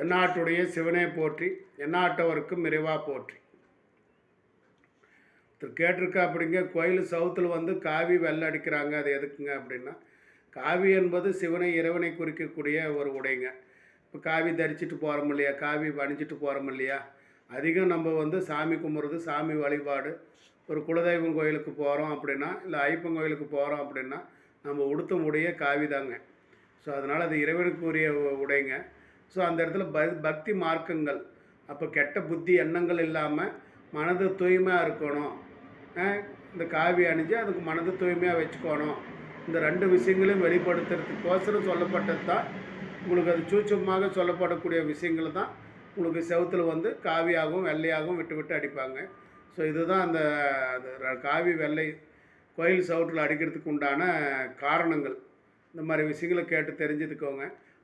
தென்னாட்டுடைய சிவனே போற்றி எந்நாட்டவருக்கும் நிறைவா போற்றி. ஒருத்தர் கேட்டிருக்கா அப்படிங்க கோயில் சவுத்தில் வந்து காவி வெள்ளை அடிக்கிறாங்க அது எதுக்குங்க அப்படின்னா காவி என்பது சிவனை இறைவனை குறிக்கக்கூடிய ஒரு உடைங்க. இப்போ காவி தரிச்சிட்டு போகிறோம் இல்லையா காவி வணிஞ்சிட்டு போகிறோம் இல்லையா அதிகம் நம்ம வந்து சாமி கும்பிட்றது சாமி வழிபாடு. ஒரு குலதெய்வம் கோயிலுக்கு போகிறோம் அப்படின்னா இல்லை ஐப்பன் கோயிலுக்கு போகிறோம் அப்படின்னா நம்ம உடுத்த உடைய காவி தாங்க ஸோ அதனால் அது இறைவனுக்குரிய உடைங்க. ஸோ அந்த இடத்துல ப பக்தி மார்க்கங்கள். அப்போ கெட்ட புத்தி எண்ணங்கள் இல்லாமல் மனது தூய்மையாக இருக்கணும். இந்த காவி அணிஞ்சு அதுக்கு மனது தூய்மையாக வச்சுக்கணும். இந்த ரெண்டு விஷயங்களையும் வெளிப்படுத்துறதுக்கோசரம் சொல்லப்பட்டது தான். உங்களுக்கு அது சூட்சமாக சொல்லப்படக்கூடிய விஷயங்கள் தான். உங்களுக்கு செவத்தில் வந்து காவியாகவும் வெள்ளையாகவும் விட்டு விட்டு அடிப்பாங்க. ஸோ இதுதான் அந்த அது காவி வெள்ளை கோயில் சவுட்டில் அடிக்கிறதுக்கு உண்டான காரணங்கள். இந்த மாதிரி விஷயங்களை கேட்டு தெரிஞ்சுக்கோங்க